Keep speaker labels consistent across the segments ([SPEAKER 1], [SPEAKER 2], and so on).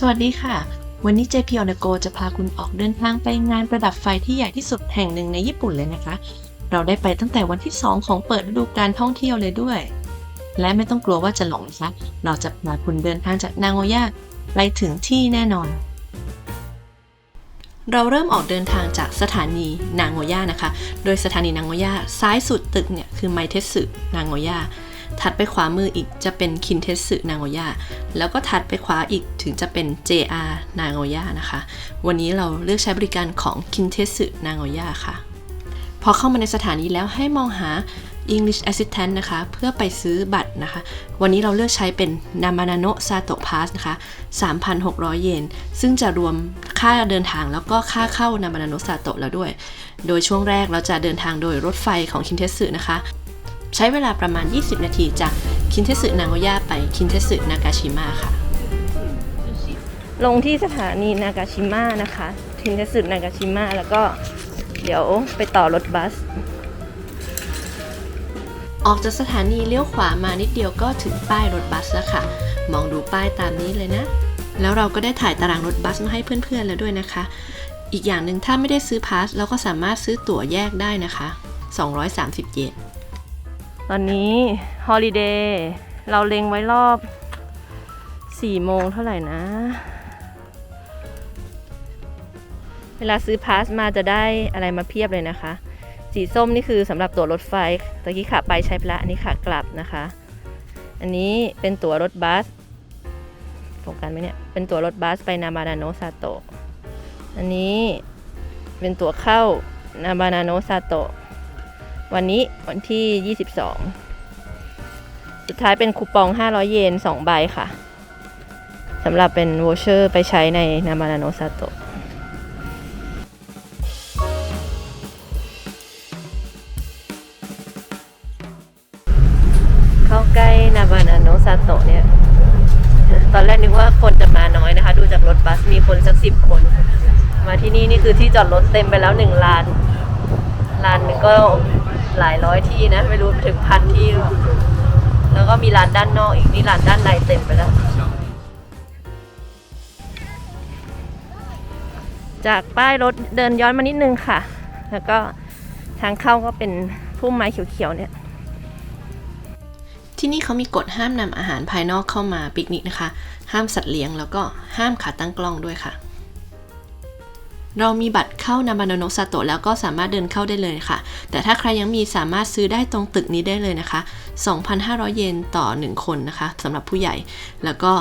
[SPEAKER 1] สวัสดีค่ะ วันนี้ JP on the go จะพาคุณออกเดินทางไปงานประดับไฟที่ใหญ่ที่สุดแห่งหนึ่งในญี่ปุ่นเลยนะคะ เราได้ไปตั้งแต่วันที่ 2 ของเปิดฤดูการท่องเที่ยวเลยด้วย และไม่ต้องกลัวว่าจะหลงนะคะเราจะพาคุณเดินทางจากนางโอย่าไปถึงที่แน่นอน เราเริ่มออกเดินทางจากสถานีนางโอย่านะคะ โดยสถานีนางโอย่าซ้ายสุดตึกเนี่ยคือไมเทสึนางโอย่า ถัดไปขวามืออีกจะเป็นคินเทสึนางโอย่าแล้วก็ถัดไปขวาอีกถึงจะเป็น JR นางโอย่านะคะ วันนี้เราเลือกใช้บริการของคินเทสึนางโอย่าค่ะ พอเข้ามาในสถานีแล้วให้มองหา English Assistant นะคะ เพื่อไปซื้อบัตรนะคะ วันนี้เราเลือกใช้เป็น Namanano Sato Pass นะคะ 3,600 เยน ซึ่งจะรวมค่าเดินทางแล้วก็ค่าเข้า Namanano Sato แล้วด้วย โดยช่วงแรกเราจะเดินทางโดยรถไฟของคินเทสึนะคะ ใช้เวลาประมาณ 20 นาทีจากคินเทสึนางโอย่าไปคินเทสึนากาชิมะค่ะ
[SPEAKER 2] ลงที่สถานีนากาชิมะนะคะทินเทสึนากาชิมะแล้วก็เดี๋ยวไปต่อรถบัส
[SPEAKER 1] ออกจากสถานีเลี้ยวขวามานิดเดียวก็ถึงป้ายรถบัสแล้วค่ะ มองดูป้ายตามนี้เลยนะ แล้วเราก็ได้ถ่ายตารางรถบัสมาให้เพื่อนๆแล้วด้วยนะคะ อีกอย่างหนึ่งถ้าไม่ได้ซื้อพาสเราก็สามารถซื้อตั๋วแยกได้นะคะ 230 เยน
[SPEAKER 2] ตอนนี้ฮอลิเดย์เราเล็งไว้รอบ4โมงเท่าไหร่นะ เวลาซื้อพาสมาจะได้อะไรมาเพียบเลยนะคะ สีส้มนี่คือสำหรับตั๋วรถไฟ ตะกี้ขาไปใช้ไปละอันนี้ขากลับนะคะ อันนี้เป็นตั๋วรถบัสโฟกัสไหมเนี่ย เป็นตั๋วรถบัสไปนามานาโนซาโตะ อันนี้เป็นตั๋วเข้านามานาโนซาโตะ วันนี้วันที่ 22 สุดท้ายเป็นคูปอง 500 เยน 2 ใบค่ะสำหรับเป็นวอเชอร์ไปใช้ในนามานาโนซาโตะเข้าใกล้นามานาโนซาโตะเนี่ย ตอนแรกนึกว่าคนจะมาน้อยนะคะ ดูจากรถบัสมีคนสักสิบคน มาที่นี่นี่คือที่จอดรถเต็มไปแล้วหนึ่งลานร้านหนึงก็ หลายร้อยที่นะ ไม่รู้ถึงพันที่หรอแล้วก็มีร้านด้านนอกอีกนี่ร้านด้านในเต็มไปแล้ว จากป้ายรถเดินย้อนมานิดนึงค่ะ แล้วก็ทางเข้าก็เป็นพุ่มไม้เขียวๆเนี่ย
[SPEAKER 1] ที่นี่เขามีกฎห้ามนำอาหารภายนอกเข้ามาปิกนิกนะคะ ห้ามสัตว์เลี้ยงแล้วก็ห้ามขาตั้งกล้องด้วยค่ะ เรามีบัตรเข้านาบาโนโนซาโตะแล้วก็สามารถเดินเข้าได้เลยค่ะ แต่ถ้าใครยังมีสามารถซื้อได้ตรงตึกนี้ได้เลยนะคะ 2,500 เยนต่อ 1 คนนะคะสำหรับผู้ใหญ่ แล้วก็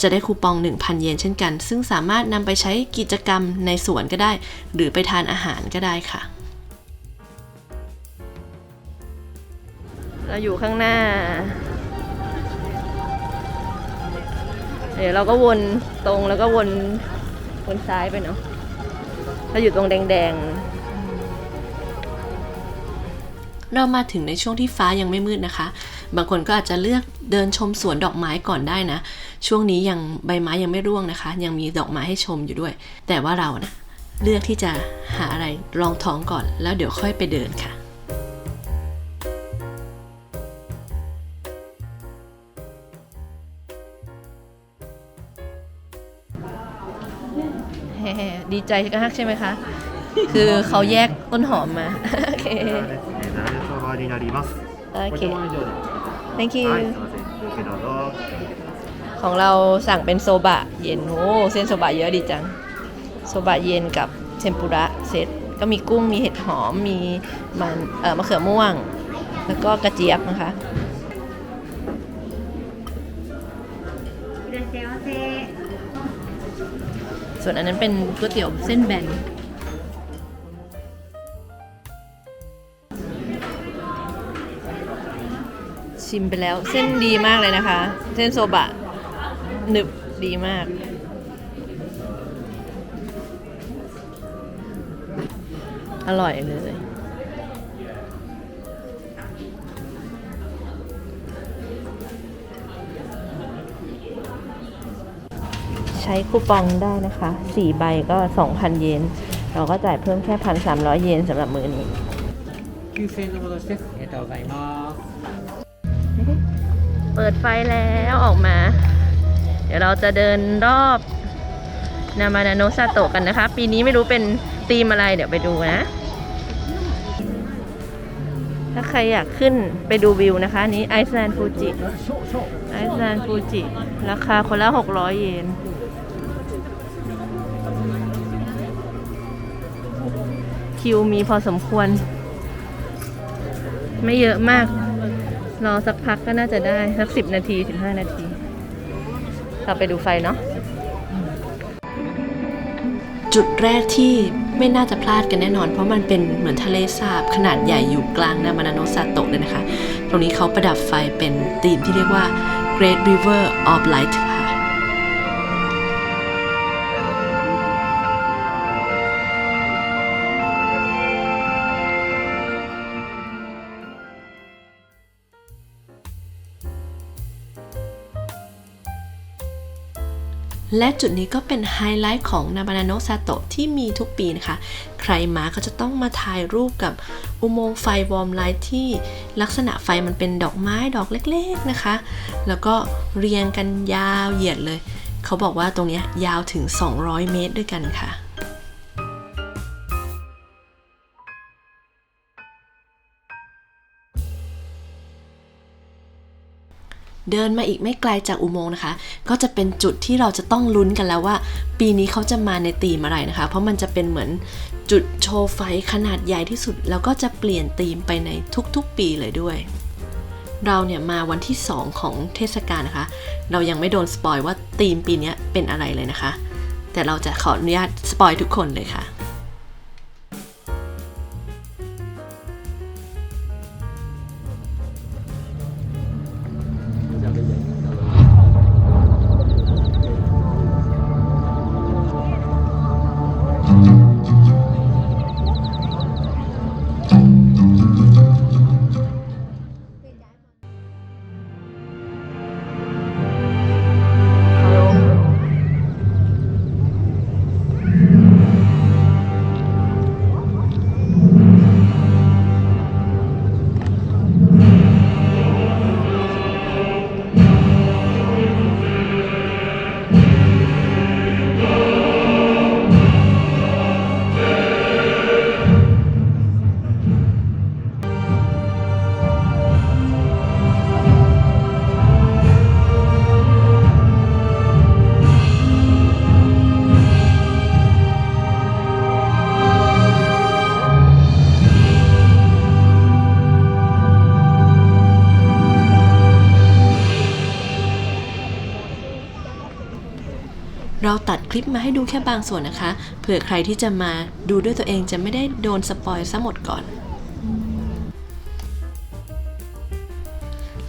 [SPEAKER 1] จะได้คูปอง 1,000 เยนเช่นกัน ซึ่งสามารถนำไปใช้กิจกรรมในสวนก็ได้ หรือไปทานอาหารก็ได้ค่ะ
[SPEAKER 2] เราอยู่ข้างหน้า เดี๋ยวเราก็วนตรงแล้วก็วนวนซ้ายไปเนาะ เราอยู่ตรงแดงๆ
[SPEAKER 1] เรามาถึงในช่วงที่ฟ้ายังไม่มืดนะคะ บางคนก็อาจจะเลือกเดินชมสวนดอกไม้ก่อนได้นะ ช่วงนี้ยังใบไม้ยังไม่ร่วงนะคะ ยังมีดอกไม้ให้ชมอยู่ด้วย แต่ว่าเรานะเลือกที่จะหาอะไรรองท้องก่อน แล้วเดี๋ยวค่อยไปเดินค่ะ
[SPEAKER 2] ดีใจกันฮักใช่ไหมคะ คือเขาแยกต้นหอมมา โอเค
[SPEAKER 3] こちらですね、ナルト側になります。
[SPEAKER 2] โอ
[SPEAKER 3] ご
[SPEAKER 2] เค
[SPEAKER 3] 注文以上で。
[SPEAKER 2] thank you
[SPEAKER 3] はい、すみません。ご注文どうぞ。
[SPEAKER 2] ของเราสั่งเป็นโซบะเย็นโอ้เส้นโซบะเยอะดีจัง โซบะเย็นกับเทมปุระเซตก็มีกุ้งมีเห็ดหอม มีมันเอ่อมะเขือม่วง แล้วก็กระเจี๊ยบนะคะ ส่วนอันนั้นเป็นก๋วยเตี๋ยวเส้นแบนชิมไปแล้วเส้นดีมากเลยนะคะ เส้นโซบะหนึบดีมาก อร่อยเลย ใช้คูปองได้นะคะ 4 ใบก็ 2,000 เยน เราก็จ่ายเพิ่มแค่ 1,300 เยนสำหรับมือนี้
[SPEAKER 4] 9000円の戻しです。ありがとうございます。
[SPEAKER 2] เปิดไฟแล้วออกมา เดี๋ยวเราจะเดินรอบ นามานาโนซาโตะกันนะคะ ปีนี้ไม่รู้เป็นธีมอะไรเดี๋ยวไปดูนะ ถ้าใครอยากขึ้นไปดูวิวนะคะอันนี้ไอซ์แลนด์ฟูจิไอซ์แลนด์ฟูจิราคาคนละ 600 เยน คิวมีพอสมควร ไม่เยอะมาก รอสักพักก็น่าจะได้ สักสิบนาทีสิบห้านาที เราไปดูไฟเนาะ
[SPEAKER 1] จุดแรกที่ไม่น่าจะพลาดกันแน่นอน เพราะมันเป็นเหมือนทะเลสาบขนาดใหญ่อยู่กลางนามานาโนซาโตะเลยนะคะ ตรงนี้เขาประดับไฟเป็นธีมที่เรียกว่า Great River of Light และจุดนี้ก็เป็นไฮไลท์ของนาบานาโนซาโตะที่มีทุกปีนะคะ ใครมาก็จะต้องมาถ่ายรูปกับอุโมงค์ไฟวอร์มไลท์ที่ลักษณะไฟมันเป็นดอกไม้ดอกเล็กๆนะคะ แล้วก็เรียงกันยาวเหยียดเลย เขาบอกว่าตรงนี้ยยาวถึง 200 เมตรด้วยกันค่ะ เดินมาอีกไม่ไกลจากอุโมงค์นะคะ ก็จะเป็นจุดที่เราจะต้องลุ้นกันแล้วว่า ปีนี้เขาจะมาในธีมอะไรนะคะ เพราะมันจะเป็นเหมือนจุดโชว์ไฟขนาดใหญ่ที่สุด แล้วก็จะเปลี่ยนธีมไปในทุกๆปีเลยด้วย เราเนี่ยมาวันที่ 2 ของเทศกาลนะคะ เรายังไม่โดนสปอยว่าธีมปีนี้เป็นอะไรเลยนะคะ แต่เราจะขออนุญาตสปอยทุกคนเลยค่ะ เราตัดคลิปมาให้ดูแค่บางส่วนนะคะ เผื่อใครที่จะมาดูด้วยตัวเองจะไม่ได้โดนสปอยซะหมดก่อน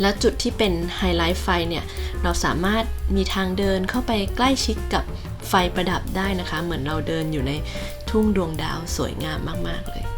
[SPEAKER 1] แล้วจุดที่เป็นไฮไลท์ไฟเนี่ย เราสามารถมีทางเดินเข้าไปใกล้ชิดกับไฟประดับได้นะคะ เหมือนเราเดินอยู่ในทุ่งดวงดาวสวยงามมาก ๆ เลย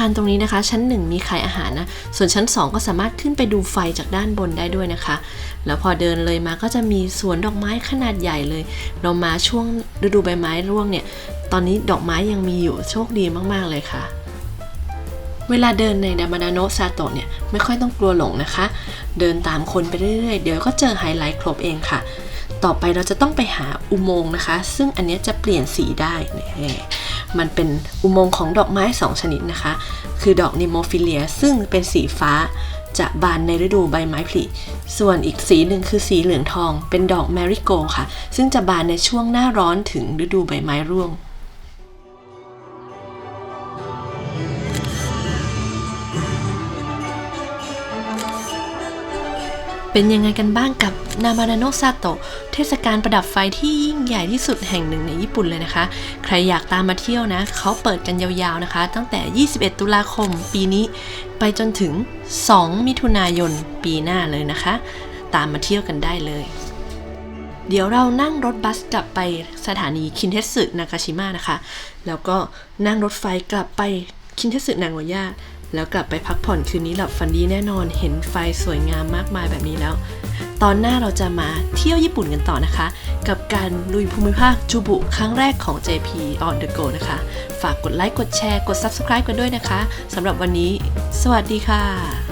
[SPEAKER 1] าคารตรงนี้นะคะ ชั้น 1 มีขายอาหารนะ ส่วนชั้น 2 ก็สามารถขึ้นไปดูไฟจากด้านบนได้ด้วยนะคะ แล้วพอเดินเลยมาก็จะมีสวนดอกไม้ขนาดใหญ่เลย เรามาช่วงฤดูใบไม้ร่วงเนี่ย ตอนนี้ดอกไม้ยังมีอยู่โชคดีมากๆเลยค่ะเวลาเดินในดามานาโนซาโตะเนี่ยไม่ค่อยต้องกลัวหลงนะคะ เดินตามคนไปเรื่อยๆ เดี๋ยวก็เจอไฮไลท์ครบเองค่ะ ต่อไปเราจะต้องไปหาอุโมงค์นะคะ ซึ่งอันนี้จะเปลี่ยนสีได้ มันเป็นอุโมงค์ของดอกไม้ 2 ชนิดนะคะ คือดอกนิโมฟิเลีย ซึ่งเป็นสีฟ้าจะบานในฤดูใบไม้ผลิ ส่วนอีกสีหนึ่งคือสีเหลืองทอง เป็นดอกแมริโกค่ะ ซึ่งจะบานในช่วงหน้าร้อนถึงฤดูใบไม้ร่วง เป็นยังไงกันบ้างกับนามานาโนซาโตะเทศกาลประดับไฟที่ยิ่งใหญ่ที่สุดแห่งหนึ่งในญี่ปุ่นเลยนะคะ ใครอยากตามมาเที่ยวนะ เขาเปิดกันยาวๆนะคะ ตั้งแต่ 21 ตุลาคมปีนี้ ไปจนถึง 2 มิถุนายนปีหน้าเลยนะคะ ตามมาเที่ยวกันได้เลย เดี๋ยวเรานั่งรถบัสกลับไปสถานีคินเทสึนากาชิมะนะคะ แล้วก็นั่งรถไฟกลับไปคินเทสึนางโอย่า แล้วกลับไปพักผ่อนคืนนี้หลับฝันดีแน่นอน เห็นไฟสวยงามมากมายแบบนี้แล้ว ตอนหน้าเราจะมาเที่ยวญี่ปุ่นกันต่อนะคะ กับการลุยภูมิภาคจูบุครั้งแรกของ JP on the go นะคะ ฝากกดไลค์กดแชร์กด subscribe กันด้วยนะคะสำหรับวันนี้ สวัสดีค่ะ